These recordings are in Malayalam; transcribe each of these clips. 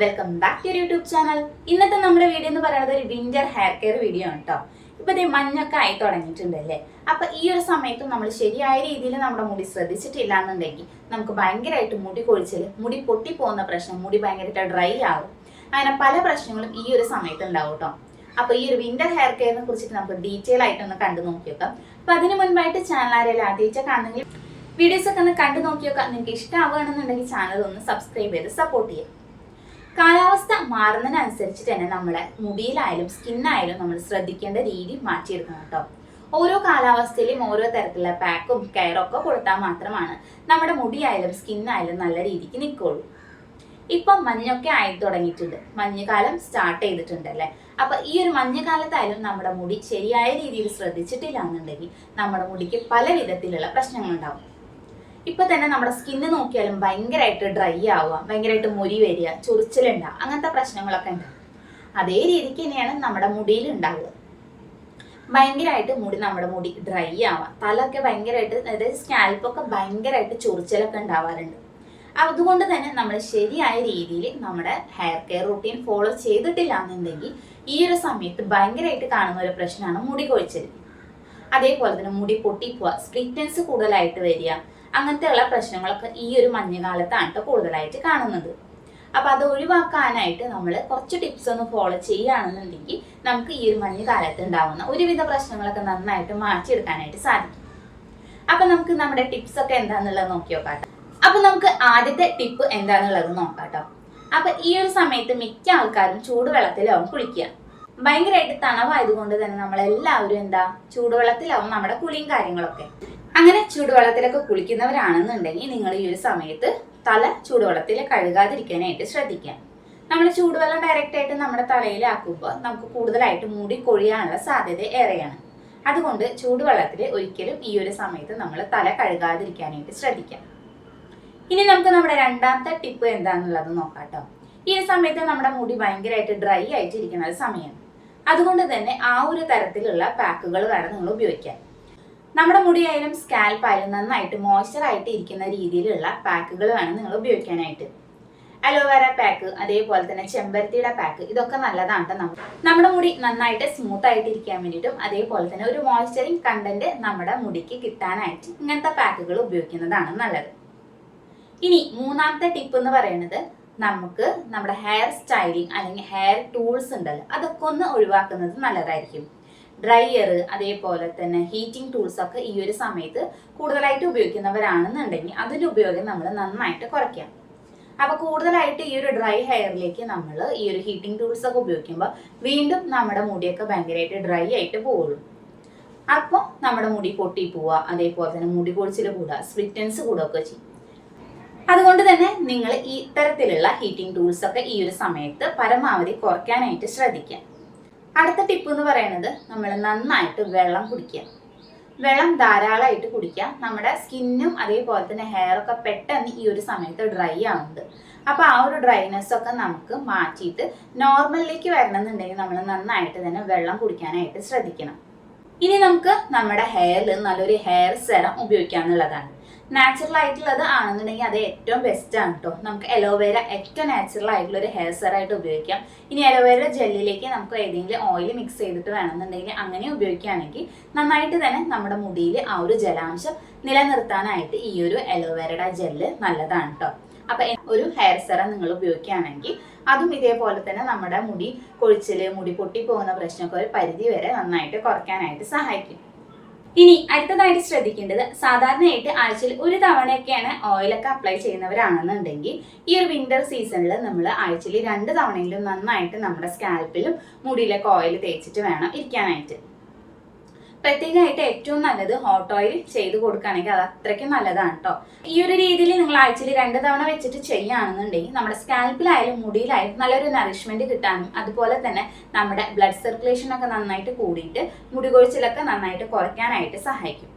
Welcome back to YouTube channel ഇന്നത്തെ നമ്മുടെ വീഡിയോ എന്ന് പറയുന്നത് ഒരു വിന്റർ ഹെയർ കെയർ വീഡിയോ ആണ് കേട്ടോ ഇപ്പൊ ദേ മഞ്ഞൊക്കെ ആയി തുടങ്ങിയിട്ടുണ്ട് അല്ലേ? അപ്പൊ ഈ ഒരു സമയത്തും നമ്മൾ ശരിയായ രീതിയിൽ നമ്മുടെ മുടി ശ്രദ്ധിച്ചിട്ടില്ല എന്നുണ്ടെങ്കിൽ നമുക്ക് ഭയങ്കരമായിട്ട് മുടി കൊഴിച്ചിൽ മുടി പൊട്ടി പൊട്ടിപ്പോകുന്ന പ്രശ്നം മുടി ഭയങ്കരമായിട്ട് ഡ്രൈ ആകും അങ്ങനെ പല പ്രശ്നങ്ങളും ഈ ഒരു സമയത്ത് ഉണ്ടാവും കേട്ടോ അപ്പൊ ഈ ഒരു വിന്റർ ഹെയർ കെയറിനെ കുറിച്ചിട്ട് നമുക്ക് ഡീറ്റെയിൽ ആയിട്ടൊന്ന് കണ്ടു നോക്കി നോക്കാം. അപ്പൊ അതിന് മുൻപായിട്ട് ചാനൽ ആരെയും ആദ്യമായിട്ട് കാണുന്നെങ്കിൽ വീഡിയോസ് ഒക്കെ ഒന്ന് കണ്ടു നോക്കി നോക്കാം. നിങ്ങൾക്ക് ഇഷ്ടമാവുകയാണെന്നുണ്ടെങ്കിൽ ചാനൽ ഒന്ന് സബ്സ്ക്രൈബ് ചെയ്ത് സപ്പോർട്ട് ചെയ്യാം കാലാവസ്ഥ മാറുന്നതിനനുസരിച്ച് തന്നെ നമ്മുടെ മുടിയിലായാലും സ്കിന്നായാലും നമ്മൾ ശ്രദ്ധിക്കേണ്ട രീതി മാറ്റിയെടുക്കണം കേട്ടോ. ഓരോ കാലാവസ്ഥയിലും ഓരോ തരത്തിലുള്ള പാക്കും കെയറും ഒക്കെ കൊടുത്താൽ മാത്രമാണ് നമ്മുടെ മുടിയായാലും സ്കിന്നായാലും നല്ല രീതിക്ക് നിൽക്കുള്ളൂ. ഇപ്പം മഞ്ഞൊക്കെ ആയി തുടങ്ങിയിട്ടുണ്ട്. മഞ്ഞുകാലം സ്റ്റാർട്ട് ചെയ്തിട്ടുണ്ട് അല്ലേ? അപ്പൊ ഈ ഒരു മഞ്ഞുകാലത്തായാലും നമ്മുടെ മുടി ശരിയായ രീതിയിൽ ശ്രദ്ധിച്ചിട്ടില്ല എന്നുണ്ടെങ്കിൽ നമ്മുടെ മുടിക്ക് പല വിധത്തിലുള്ള പ്രശ്നങ്ങളുണ്ടാവും. ഇപ്പൊ തന്നെ നമ്മുടെ സ്കിന്ന് നോക്കിയാലും ഭയങ്കരമായിട്ട് ഡ്രൈ ആവുക ഭയങ്കരമായിട്ട് മുരി വരിക ചൊറിച്ചിലുണ്ടാവുക അങ്ങനത്തെ പ്രശ്നങ്ങളൊക്കെ ഉണ്ട്. അതേ രീതിക്ക് തന്നെയാണ് നമ്മുടെ മുടിയിൽ ഉണ്ടാവുക. ഭയങ്കരമായിട്ട് മുടി നമ്മുടെ മുടി ഡ്രൈ ആവാം തലൊക്കെ ഭയങ്കരമായിട്ട് അതായത് സ്കാൽപ്പൊക്കെ ഭയങ്കരമായിട്ട് ചൊറിച്ചിലൊക്കെ ഉണ്ടാവാറുണ്ട്. അതുകൊണ്ട് തന്നെ നമ്മൾ ശരിയായ രീതിയിൽ നമ്മുടെ ഹെയർ കെയർ റൂട്ടീൻ ഫോളോ ചെയ്തിട്ടില്ല എന്നുണ്ടെങ്കിൽ ഈ ഒരു സമയത്ത് ഭയങ്കരമായിട്ട് കാണുന്ന ഒരു പ്രശ്നമാണ് മുടി കൊഴിച്ചിൽ. അതേപോലെ തന്നെ മുടി പൊട്ടിപ്പോവുക സ്പ്ലിറ്റൻസ് കൂടുതലായിട്ട് വരിക അങ്ങനത്തെയുള്ള പ്രശ്നങ്ങളൊക്കെ ഈ ഒരു മഞ്ഞുകാലത്താണ് കാലത്താണ് കൂടുതലായിട്ട് കാണുന്നത്. അപ്പൊ അത് ഒഴിവാക്കാനായിട്ട് നമ്മൾ കുറച്ച് ടിപ്സ് ഒന്ന് ഫോളോ ചെയ്യുകയാണെന്നുണ്ടെങ്കിൽ നമുക്ക് ഈ ഒരു മഞ്ഞുകാലത്ത് ഉണ്ടാവുന്ന ഒരുവിധ പ്രശ്നങ്ങളൊക്കെ നന്നായിട്ട് മാറ്റിയെടുക്കാനായിട്ട് സാധിക്കും. അപ്പൊ നമുക്ക് നമ്മുടെ ടിപ്സ് ഒക്കെ എന്താണെന്നുള്ളത് നോക്കി നോക്കാം അപ്പൊ നമുക്ക് ആദ്യത്തെ ടിപ്പ് എന്താണെന്നുള്ളത് നോക്കാട്ടോ. അപ്പൊ ഈ ഒരു സമയത്ത് മിക്ക ആൾക്കാരും ചൂടുവെള്ളത്തിലാവും കുളിക്കുക. ഭയങ്കരമായിട്ട് തണവായതുകൊണ്ട് തന്നെ നമ്മളെല്ലാവരും എന്താ? ചൂടുവെള്ളത്തിലാവും നമ്മുടെ കുളിയും കാര്യങ്ങളൊക്കെ. അങ്ങനെ ചൂടുവെള്ളത്തിലൊക്കെ കുളിക്കുന്നവരാണെന്നുണ്ടെങ്കിൽ നിങ്ങൾ ഈ ഒരു സമയത്ത് തല ചൂടുവെള്ളത്തിൽ കഴുകാതിരിക്കാനായിട്ട് ശ്രദ്ധിക്കാം നമ്മൾ ചൂടുവെള്ളം ഡയറക്റ്റ് ആയിട്ട് നമ്മുടെ തലയിലാക്കുമ്പോൾ നമുക്ക് കൂടുതലായിട്ട് മൂടി കൊഴിയാനുള്ള സാധ്യത ഏറെയാണ്. അതുകൊണ്ട് ചൂടുവെള്ളത്തിൽ ഒരിക്കലും ഈ ഒരു സമയത്ത് നമ്മൾ തല കഴുകാതിരിക്കാനായിട്ട് ശ്രദ്ധിക്കാം ഇനി നമുക്ക് നമ്മുടെ രണ്ടാമത്തെ ടിപ്പ് എന്താണെന്നുള്ളത് നോക്കാട്ടോ ഈ ഒരു സമയത്ത് നമ്മുടെ മുടി ഭയങ്കരമായിട്ട് ഡ്രൈ ആയിട്ട് ഇരിക്കുന്ന ഒരു സമയമാണ്. അതുകൊണ്ട് തന്നെ ആ ഒരു തരത്തിലുള്ള പാക്കുകൾ വേണം നിങ്ങൾ ഉപയോഗിക്കാൻ. നമ്മുടെ മുടിയായാലും സ്കാൽപ്പ് ആയാലും നന്നായിട്ട് മോയ്സ്ചർ ആയിട്ട് ഇരിക്കുന്ന രീതിയിലുള്ള പാക്കുകൾ വേണം നിങ്ങൾ ഉപയോഗിക്കാനായിട്ട്. അലോവേറ പാക്ക് അതേപോലെ തന്നെ ചെമ്പരത്തിയുടെ പാക്ക് ഇതൊക്കെ നല്ലതാണ് നമുക്ക്. നമ്മുടെ മുടി നന്നായിട്ട് സ്മൂത്ത് ആയിട്ട് ഇരിക്കാൻ വേണ്ടിയിട്ടും അതേപോലെ തന്നെ ഒരു മോയ്സ്ചറിങ് കണ്ടന്റ് നമ്മുടെ മുടിക്ക് കിട്ടാനായിട്ട് ഇങ്ങനത്തെ പാക്കുകൾ ഉപയോഗിക്കുന്നതാണ് നല്ലത്. ഇനി മൂന്നാമത്തെ ടിപ്പ് എന്ന് പറയുന്നത് നമുക്ക് നമ്മുടെ ഹെയർ സ്റ്റൈലിംഗ് അല്ലെങ്കിൽ ഹെയർ ടൂൾസ് ഉണ്ടല്ലോ അതൊക്കെ ഒന്ന് ഒഴിവാക്കുന്നത് നല്ലതായിരിക്കും. ഡ്രയർ അതേപോലെ തന്നെ ഹീറ്റിംഗ് ടൂൾസ് ഒക്കെ ഈ ഒരു സമയത്ത് കൂടുതലായിട്ട് ഉപയോഗിക്കുന്നവരാണെന്നുണ്ടെങ്കിൽ അതിന്റെ ഉപയോഗം നമ്മൾ നന്നായിട്ട് കുറയ്ക്കാം. അപ്പോൾ കൂടുതലായിട്ട് ഈ ഒരു ഡ്രൈ ഹെയറിലേക്ക് നമ്മൾ ഈ ഒരു ഹീറ്റിംഗ് ടൂൾസ് ഒക്കെ ഉപയോഗിക്കുമ്പോൾ വീണ്ടും നമ്മുടെ മുടിയൊക്കെ ഭയങ്കരമായിട്ട് ഡ്രൈ ആയിട്ട് പോവുള്ളൂ അപ്പോൾ നമ്മുടെ മുടി പൊട്ടി പോവുക അതേപോലെ തന്നെ മുടി കൊഴിച്ചിൽ കൂടുക സ്പ്ലിറ്റൻസ് കൂടുകയൊക്കെ ചെയ്യും. അതുകൊണ്ട് തന്നെ നിങ്ങൾ ഈ തരത്തിലുള്ള ഹീറ്റിംഗ് ടൂൾസ് ഒക്കെ ഈ ഒരു സമയത്ത് പരമാവധി കുറയ്ക്കാനായിട്ട് ശ്രദ്ധിക്കുക. അടുത്ത ടിപ്പ് എന്ന് പറയുന്നത് നമ്മൾ നന്നായിട്ട് വെള്ളം കുടിക്കുക. വെള്ളം ധാരാളമായിട്ട് കുടിക്കുക. നമ്മുടെ സ്കിന്നും അതേപോലെ തന്നെ ഹെയർ ഒക്കെ പെട്ടെന്ന് ഈ ഒരു സമയത്ത് ഡ്രൈ ആവുന്നുണ്ട് അപ്പോൾ ആ ഒരു ഡ്രൈനെസ് ഒക്കെ നമുക്ക് മാറ്റിയിട്ട് നോർമലിലേക്ക് വരണമെന്നുണ്ടെങ്കിൽ നമ്മൾ നന്നായിട്ട് തന്നെ വെള്ളം കുടിക്കാനായിട്ട് ശ്രദ്ധിക്കണം. ഇനി നമുക്ക് നമ്മുടെ ഹെയറിൽ നല്ലൊരു ഹെയർ സെറം ഉപയോഗിക്കാന്നുള്ളതാണ് നാച്ചുറൽ ആയിട്ടുള്ളത് ആണെന്നുണ്ടെങ്കിൽ അത് ഏറ്റവും ബെസ്റ്റ് ആണ് കേട്ടോ നമുക്ക് അലോവേര ഏറ്റവും നാച്ചുറൽ ആയിട്ടുള്ള ഒരു ഹെയർ സെറം ആയിട്ട് ഉപയോഗിക്കാം. ഇനി അലോവേര ജെല്ലിലേക്ക് നമുക്ക് ഏതെങ്കിലും ഓയിൽ മിക്സ് ചെയ്തിട്ട് വേണമെന്നുണ്ടെങ്കിൽ അങ്ങനെ ഉപയോഗിക്കുകയാണെങ്കിൽ നന്നായിട്ട് തന്നെ നമ്മുടെ മുടിയിൽ ആ ഒരു ജലാംശം നിലനിർത്താനായിട്ട് ഈ ഒരു അലോവേരയുടെ ജെല്ല് നല്ലതാണ് കേട്ടോ അപ്പൊ ഒരു ഹെയർ സെറം നിങ്ങൾ ഉപയോഗിക്കുകയാണെങ്കിൽ അതും ഇതേപോലെ തന്നെ നമ്മുടെ മുടി കൊഴിച്ചിൽ മുടി പൊട്ടി പോകുന്ന പ്രശ്നമൊക്കെ ഒരു പരിധി വരെ നന്നായിട്ട് കുറയ്ക്കാനായിട്ട് സഹായിക്കും. ഇനി അടുത്തതായിട്ട് ശ്രദ്ധിക്കേണ്ടത് സാധാരണയായിട്ട് ആഴ്ചയിൽ ഒരു തവണയൊക്കെയാണ് ഓയിലൊക്കെ അപ്ലൈ ചെയ്യുന്നവരാണെന്നുണ്ടെങ്കിൽ ഈ ഒരു വിന്റർ സീസണിൽ നമ്മൾ ആഴ്ചയിൽ രണ്ട് തവണയിലും നന്നായിട്ട് നമ്മുടെ സ്കാൽപ്പിലും മുടിയിലൊക്കെ ഓയിൽ തേച്ചിട്ട് വേണം ഇരിക്കാനായിട്ട്. പ്രത്യേകമായിട്ട് ഏറ്റവും നല്ലത് ഹോട്ട് ഓയിൽ ചെയ്ത് കൊടുക്കുകയാണെങ്കിൽ അത് അത്രയ്ക്കും നല്ലതാണ് കേട്ടോ ഈ ഒരു രീതിയിൽ നിങ്ങൾ ആഴ്ചയിൽ രണ്ട് തവണ വെച്ചിട്ട് ചെയ്യുകയാണെന്നുണ്ടെങ്കിൽ നമ്മുടെ സ്കാൽപ്പിലായാലും മുടിയിലായാലും നല്ലൊരു നറിഷ്മെന്റ് കിട്ടാനും അതുപോലെ തന്നെ നമ്മുടെ ബ്ലഡ് സർക്കുലേഷൻ ഒക്കെ നന്നായിട്ട് കൂടിയിട്ട് മുടി കൊഴിച്ചിലൊക്കെ നന്നായിട്ട് കുറയ്ക്കാനായിട്ട് സഹായിക്കും.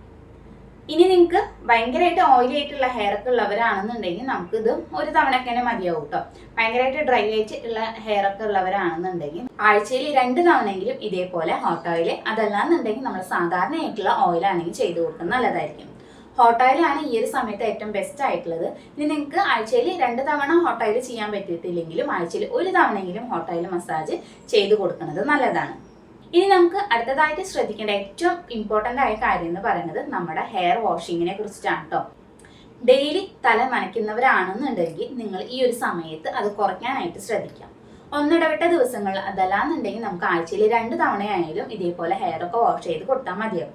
ഇനി നിങ്ങൾക്ക് ഭയങ്കരമായിട്ട് ഓയിലി ആയിട്ടുള്ള ഹെയർ ഒക്കെ ഉള്ളവരാണെന്നുണ്ടെങ്കിൽ നമുക്ക് ഇത് ഒരു തവണയൊക്കെ തന്നെ മതിയാവും കേട്ടോ ഭയങ്കരമായിട്ട് ഡ്രൈ ആയിട്ട് ഉള്ള ഹെയർ ഒക്കെ ഉള്ളവരാണെന്നുണ്ടെങ്കിൽ ആഴ്ചയിൽ രണ്ട് തവണയെങ്കിലും ഇതേപോലെ ഹോട്ട് ഓയിൽ അതല്ലാന്നുണ്ടെങ്കിൽ നമ്മൾ സാധാരണയായിട്ടുള്ള ഓയിലാണെങ്കിൽ ചെയ്ത് കൊടുക്കുന്നത് നല്ലതായിരിക്കും. ഹോട്ട് ഓയിലാണ് ഈ ഒരു സമയത്ത് ഏറ്റവും ബെസ്റ്റ് ആയിട്ടുള്ളത്. ഇനി നിങ്ങൾക്ക് ആഴ്ചയിൽ രണ്ട് തവണ ഹോട്ട് ഓയിൽ ചെയ്യാൻ പറ്റിയിട്ടില്ലെങ്കിലും ആഴ്ചയിൽ ഒരു തവണയെങ്കിലും ഹോട്ട് ഓയിൽ മസാജ് ചെയ്ത് കൊടുക്കുന്നത് നല്ലതാണ്. ഇനി നമുക്ക് അടുത്തതായിട്ട് ശ്രദ്ധിക്കേണ്ട ഏറ്റവും ഇമ്പോർട്ടന്റ് ആയ കാര്യം എന്ന് പറയുന്നത് നമ്മുടെ ഹെയർ വാഷിങ്ങിനെ കുറിച്ചിട്ടാണ് കേട്ടോ ഡെയിലി തല നനയ്ക്കുന്നവരാണെന്നുണ്ടെങ്കിൽ നിങ്ങൾ ഈ ഒരു സമയത്ത് അത് കുറയ്ക്കാനായിട്ട് ശ്രദ്ധിക്കാം. ഒന്നിടവിട്ട ദിവസങ്ങൾ അതല്ലാന്നുണ്ടെങ്കിൽ നമുക്ക് ആഴ്ചയിൽ രണ്ട് തവണയായാലും ഇതേപോലെ ഹെയർ ഒക്കെ വാഷ് ചെയ്ത് കൊടുത്താൽ മതിയാവും.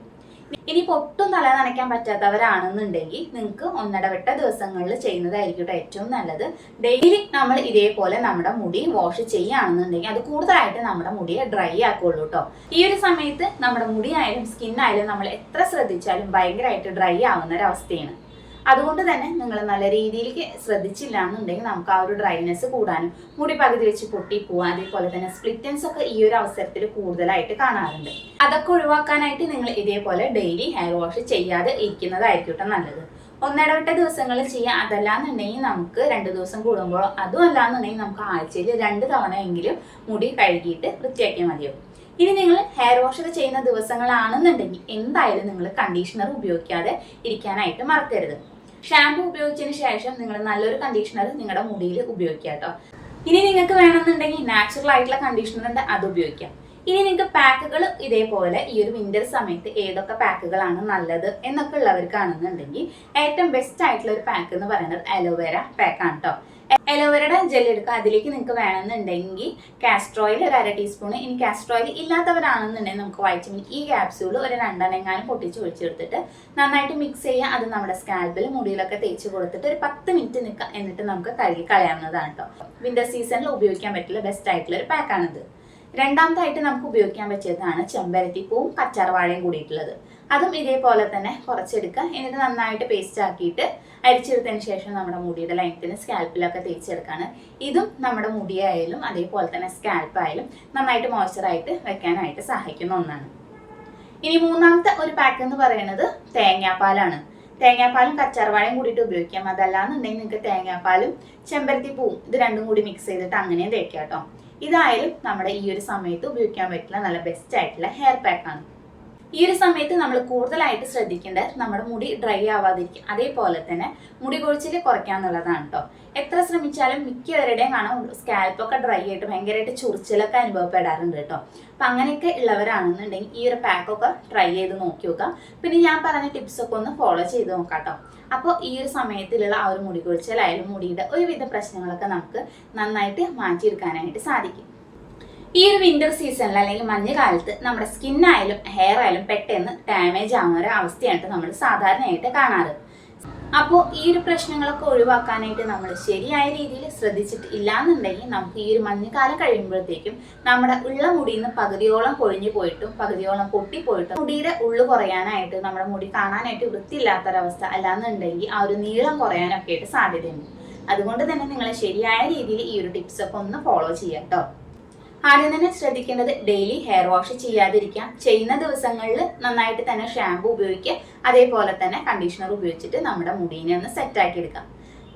ഇനിയിപ്പോൾ ഒട്ടും തല നനയ്ക്കാൻ പറ്റാത്തവരാണെന്നുണ്ടെങ്കിൽ നിങ്ങൾക്ക് ഒന്നിടവിട്ട ദിവസങ്ങളിൽ ചെയ്യുന്നതായിരിക്കും ഏറ്റവും നല്ലത്. ഡെയിലി നമ്മൾ ഇതേപോലെ നമ്മുടെ മുടി വാഷ് ചെയ്യുകയാണെന്നുണ്ടെങ്കിൽ അത് കൂടുതലായിട്ട് നമ്മുടെ മുടിയെ ഡ്രൈ ആക്കുള്ളൂ കേട്ടോ. ഈ ഒരു സമയത്ത് നമ്മുടെ മുടിയായാലും സ്കിന്നായാലും നമ്മൾ എത്ര ശ്രദ്ധിച്ചാലും ഭയങ്കരമായിട്ട് ഡ്രൈ ആവുന്ന ഒരു അവസ്ഥയാണ്. അതുകൊണ്ട് തന്നെ നിങ്ങൾ നല്ല രീതിയിലേക്ക് ശ്രദ്ധിച്ചില്ല എന്നുണ്ടെങ്കിൽ നമുക്ക് ആ ഒരു ഡ്രൈനെസ് കൂടാനും മുടി പകുതി വെച്ച് പൊട്ടി പോവാൻ അതേപോലെ തന്നെ സ്പ്ലിറ്റൻസ് ഒക്കെ ഈ ഒരു അവസരത്തിൽ കൂടുതലായിട്ട് കാണാറുണ്ട്. അതൊക്കെ ഒഴിവാക്കാനായിട്ട് നിങ്ങൾ ഇതേപോലെ ഡെയിലി ഹെയർ വാഷ് ചെയ്യാതെ ഇരിക്കുന്നതായിരിക്കും നല്ലത്. ഒന്നിടവിട്ട ദിവസങ്ങളിൽ ചെയ്യാം. അതല്ലാന്നുണ്ടെങ്കിൽ നമുക്ക് രണ്ട് ദിവസം കൂടുമ്പോഴോ അതും അല്ലാന്നുണ്ടെങ്കിൽ നമുക്ക് ആഴ്ചയിൽ രണ്ട് തവണയെങ്കിലും മുടി കഴുകിയിട്ട് വൃത്തിയാക്കിയാൽ മതിയാവും. ഇനി നിങ്ങൾ ഹെയർ വാഷ് ചെയ്യുന്ന ദിവസങ്ങളാണെന്നുണ്ടെങ്കിൽ എന്തായാലും നിങ്ങൾ കണ്ടീഷണർ ഉപയോഗിക്കാതെ ഇരിക്കാനായിട്ട് മറക്കരുത്. ഷാമ്പു ഉപയോഗിച്ചതിന് ശേഷം നിങ്ങൾ നല്ലൊരു കണ്ടീഷണർ നിങ്ങളുടെ മുടിയിൽ ഉപയോഗിക്കുക കേട്ടോ ഇനി നിങ്ങൾക്ക് വേണമെന്നുണ്ടെങ്കിൽ നാച്ചുറൽ ആയിട്ടുള്ള കണ്ടീഷണർ ഉണ്ട് അത് ഉപയോഗിക്കാം. ഇനി നിങ്ങൾക്ക് പാക്കുകൾ ഇതേപോലെ ഈ ഒരു വിന്റർ സമയത്ത് ഏതൊക്കെ പാക്കുകളാണ് നല്ലത് എന്നൊക്കെ ഉള്ളവർക്കാണെന്നുണ്ടെങ്കിൽ ഏറ്റവും ബെസ്റ്റ് ആയിട്ടുള്ള ഒരു പാക്ക് എന്ന് പറയുന്നത് അലോവേര പാക്കാണ് കേട്ടോ അലോവേരയുടെ ജെൽ എടുക്കുക. അതിലേക്ക് നിങ്ങൾക്ക് വേണമെന്നുണ്ടെങ്കിൽ കാസ്ട്രോയിൽ ഒരു അര ടീസ്പൂൺ ഇനി കാസ്ട്രോയിൽ ഇല്ലാത്തവരാണെന്നുണ്ടെങ്കിൽ നമുക്ക് വൈറ്റമിൻ ഇ ക്യാപ്സ്യൂൾ ഒരു രണ്ടെണ്ണെങ്ങാനും പൊട്ടിച്ച് ഒഴിച്ചെടുത്തിട്ട് നന്നായിട്ട് മിക്സ് ചെയ്യുക. അത് നമ്മുടെ സ്കാൽപ്പിൽ മുടിയിലൊക്കെ തേച്ച് കൊടുത്തിട്ട് ഒരു പത്ത് മിനിറ്റ് നിൽക്കുക എന്നിട്ട് നമുക്ക് കഴുകി കളയാവുന്നതാണ് കേട്ടോ വിന്റർ സീസണിൽ ഉപയോഗിക്കാൻ പറ്റുള്ള ബെസ്റ്റ് ആയിട്ടുള്ള ഒരു പാക്കാണിത് രണ്ടാമതായിട്ട് നമുക്ക് ഉപയോഗിക്കാൻ പറ്റിയതാണ് ചെമ്പരത്തിപ്പൂവും കച്ചാർവാഴയും കൂടിയിട്ടുള്ളത്. അതും ഇതേപോലെ തന്നെ കുറച്ചെടുക്കുക. എന്നിട്ട് നന്നായിട്ട് പേസ്റ്റ് ആക്കിയിട്ട് അരിച്ചെടുത്തതിന് ശേഷം നമ്മുടെ മുടിയുടെ ലൈനത്തിന് സ്കാൽപ്പിലൊക്കെ തേച്ചെടുക്കാണ്. ഇതും നമ്മുടെ മുടിയായാലും അതേപോലെ തന്നെ സ്കാൽപ്പായാലും നന്നായിട്ട് മോയ്സ്ചറായിട്ട് വെക്കാനായിട്ട് സഹായിക്കുന്ന ഒന്നാണ്. ഇനി മൂന്നാമത്തെ ഒരു പാക്ക് എന്ന് പറയുന്നത് തേങ്ങാപ്പാലാണ്. തേങ്ങാപ്പാലും കച്ചാർവാഴയും കൂടിയിട്ട് ഉപയോഗിക്കാം. അതല്ലാന്നുണ്ടെങ്കിൽ നിങ്ങൾക്ക് തേങ്ങാപ്പാലും ചെമ്പരത്തിപ്പൂവും ഇത് രണ്ടും കൂടി മിക്സ് ചെയ്തിട്ട് അങ്ങനെയും തേക്കാം കേട്ടോ. ഇതായാലും നമ്മുടെ ഈ ഒരു സമയത്ത് ഉപയോഗിക്കാൻ പറ്റുന്ന നല്ല ബെസ്റ്റ് ആയിട്ടുള്ള ഹെയർ പാക്കാണ് ഈ ഒരു സമയത്ത് നമ്മൾ കൂടുതലായിട്ട് ശ്രദ്ധിക്കേണ്ടത് നമ്മുടെ മുടി ഡ്രൈ ആവാതിരിക്കും. അതേപോലെ തന്നെ മുടി കൊഴിച്ചിൽ കുറയ്ക്കാന്നുള്ളതാണ് കേട്ടോ എത്ര ശ്രമിച്ചാലും മിക്കവരുടെയും കാണാം സ്കാൽപ്പൊക്കെ ഡ്രൈ ആയിട്ട് ഭയങ്കരമായിട്ട് ചുറിച്ചിലൊക്കെ അനുഭവപ്പെടാറുണ്ട് കേട്ടോ അപ്പം അങ്ങനെയൊക്കെ ഉള്ളവരാണെന്നുണ്ടെങ്കിൽ ഈ ഒരു പാക്കൊക്കെ ട്രൈ ചെയ്ത് നോക്കി നോക്കാം. പിന്നെ ഞാൻ പറഞ്ഞ ടിപ്സ് ഒക്കെ ഒന്ന് ഫോളോ ചെയ്ത് നോക്കാം കേട്ടോ അപ്പോൾ ഈ ഒരു സമയത്തിലുള്ള ആ ഒരു മുടി കൊഴിച്ചിലായാലും മുടിയുടെ ഒരുവിധ പ്രശ്നങ്ങളൊക്കെ നമുക്ക് നന്നായിട്ട് മാറ്റിയെടുക്കാനായിട്ട് സാധിക്കും. ഈ ഒരു വിന്റർ സീസണിൽ അല്ലെങ്കിൽ മഞ്ഞുകാലത്ത് നമ്മുടെ സ്കിന്നായാലും ഹെയർ ആയാലും പെട്ടെന്ന് ഡാമേജ് ആവുന്ന ഒരു അവസ്ഥയാണ് നമ്മൾ സാധാരണയായിട്ട് കാണാറ്. അപ്പോൾ ഈ ഒരു പ്രശ്നങ്ങളൊക്കെ ഒഴിവാക്കാനായിട്ട് നമ്മൾ ശരിയായ രീതിയിൽ ശ്രദ്ധിച്ചിട്ട് ഇല്ലാന്നുണ്ടെങ്കിൽ നമുക്ക് ഈ ഒരു മഞ്ഞുകാലം കഴിയുമ്പോഴത്തേക്കും നമ്മുടെ ഉള്ള മുടിയിൽ നിന്ന് പകുതിയോളം കൊഴിഞ്ഞു പോയിട്ടും പകുതിയോളം പൊട്ടിപ്പോയിട്ടും മുടിയുടെ ഉള്ളു കുറയാനായിട്ട് നമ്മുടെ മുടി കാണാനായിട്ട് വൃത്തിയില്ലാത്തൊരവസ്ഥ അല്ലാന്നുണ്ടെങ്കിൽ ആ ഒരു നീളം കുറയാനൊക്കെ ആയിട്ട് സാധ്യതയുണ്ട്. അതുകൊണ്ട് തന്നെ നിങ്ങൾ ശരിയായ രീതിയിൽ ഈ ഒരു ടിപ്സ് ഒക്കെ ഒന്ന് ഫോളോ ചെയ്യാം കേട്ടോ ആദ്യം തന്നെ ശ്രദ്ധിക്കേണ്ടത് ഡെയിലി ഹെയർ വാഷ് ചെയ്യാതിരിക്കാം. ചെയ്യുന്ന ദിവസങ്ങളിൽ നന്നായിട്ട് തന്നെ ഷാമ്പു ഉപയോഗിക്കുക. അതേപോലെ തന്നെ കണ്ടീഷണർ ഉപയോഗിച്ചിട്ട് നമ്മുടെ മുടീനെ ഒന്ന് സെറ്റ് ആക്കി എടുക്കാം.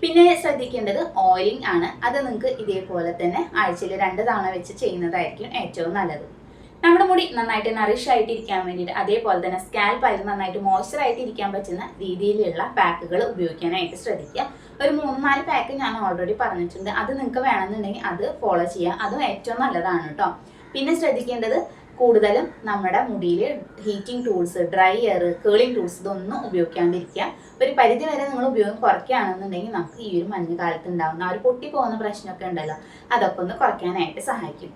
പിന്നെ ശ്രദ്ധിക്കേണ്ടത് ഓയിലിംഗ് ആണ്. അത് നിങ്ങൾക്ക് ഇതേപോലെ തന്നെ ആഴ്ചയിൽ രണ്ട് തവണ വെച്ച് ചെയ്യുന്നതായിരിക്കും ഏറ്റവും നല്ലത്. നമ്മുടെ മുടി നന്നായിട്ട് നറിഷ് ആയിട്ട് ഇരിക്കാൻ വേണ്ടിയിട്ട് അതേപോലെ തന്നെ സ്കാൽപ്പ് ആയിട്ട് നന്നായിട്ട് മോയ്സ്ചർ ആയിട്ട് ഇരിക്കാൻ പറ്റുന്ന രീതിയിലുള്ള പാക്കുകൾ ഉപയോഗിക്കാനായിട്ട് ശ്രദ്ധിക്കുക. ഒരു മൂന്ന് നാല് പാക്ക് ഞാൻ ഓൾറെഡി പറഞ്ഞിട്ടുണ്ട്. അത് നിങ്ങൾക്ക് വേണമെന്നുണ്ടെങ്കിൽ അത് ഫോളോ ചെയ്യുക. അതും ഏറ്റവും നല്ലതാണ് കേട്ടോ പിന്നെ ശ്രദ്ധിക്കേണ്ടത് കൂടുതലും നമ്മുടെ മുടിയിൽ heating tools dryer curling tools ഇതൊന്നും ഉപയോഗിക്കാണ്ടിരിക്കുക. ഒരു പരിധി വരെ നിങ്ങൾ ഉപയോഗം കുറയ്ക്കുകയാണെന്നുണ്ടെങ്കിൽ നമുക്ക് ഈ ഒരു മഞ്ഞുകാലത്ത് ഉണ്ടാകുന്ന ആ ഒരു പൊട്ടി പോകുന്ന പ്രശ്നമൊക്കെ ഉണ്ടല്ലോ. അതൊക്കെ ഒന്ന് കുറയ്ക്കാനായിട്ട് സഹായിക്കും.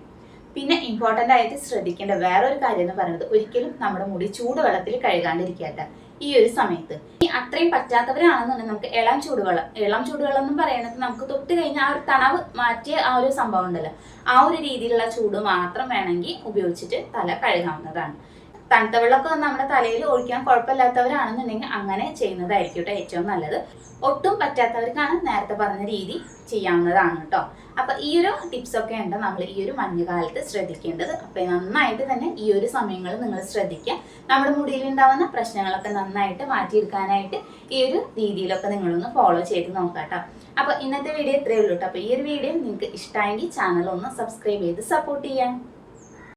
പിന്നെ ഇമ്പോർട്ടന്റ് ആയിട്ട് ശ്രദ്ധിക്കേണ്ട വേറൊരു കാര്യം എന്ന് പറയുന്നത് ഒരിക്കലും നമ്മുടെ മുടി ചൂടുവെള്ളത്തിൽ കഴുകാണ്ടിരിക്കട്ടെ ഈ ഒരു സമയത്ത്. ഈ അത്രയും പറ്റാത്തവരാണെന്നുണ്ടെങ്കിൽ നമുക്ക് ഇളം ചൂടുവെള്ളം ഇളം ചൂടുവെള്ളം എന്ന് പറയുന്നത് നമുക്ക് തൊട്ട് കഴിഞ്ഞാൽ ആ ഒരു തണവ് മാറ്റിയ ആ ഒരു സംഭവം ഉണ്ടല്ലോ. ആ ഒരു രീതിയിലുള്ള ചൂട് മാത്രം വേണമെങ്കിൽ ഉപയോഗിച്ചിട്ട് തല കഴുകാവുന്നതാണ്. തണുത്ത വെള്ളമൊക്കെ നമ്മുടെ തലയിൽ ഒഴിക്കാൻ കുഴപ്പമില്ലാത്തവരാണെന്നുണ്ടെങ്കിൽ അങ്ങനെ ചെയ്യുന്നതായിരിക്കും ഏറ്റവും നല്ലത്. ഒട്ടും പറ്റാത്തവർക്കാണ് നേരത്തെ പറഞ്ഞ രീതി ചെയ്യാവുന്നതാണ് കേട്ടോ. അപ്പൊ ഈ ഒരു ടിപ്സ് ഒക്കെ ഉണ്ട് നമ്മൾ ഈ ഒരു മഞ്ഞുകാലത്ത് ശ്രദ്ധിക്കേണ്ടത്. അപ്പൊ നന്നായിട്ട് തന്നെ ഈ ഒരു സമയങ്ങൾ നിങ്ങൾ ശ്രദ്ധിക്കുക. നമ്മുടെ മുടിയിൽ ഉണ്ടാവുന്ന പ്രശ്നങ്ങളൊക്കെ നന്നായിട്ട് മാറ്റിയെടുക്കാനായിട്ട് ഈ ഒരു രീതിയിലൊക്കെ നിങ്ങളൊന്ന് ഫോളോ ചെയ്ത് നോക്കാം അപ്പൊ ഇന്നത്തെ വീഡിയോ ഇത്രയേ ഉള്ളൂ കേട്ടോ. അപ്പൊ ഈ ഒരു വീഡിയോ നിങ്ങൾക്ക് ഇഷ്ടമായെങ്കിൽ ചാനൽ ഒന്ന് സബ്സ്ക്രൈബ് ചെയ്ത് സപ്പോർട്ട് ചെയ്യാം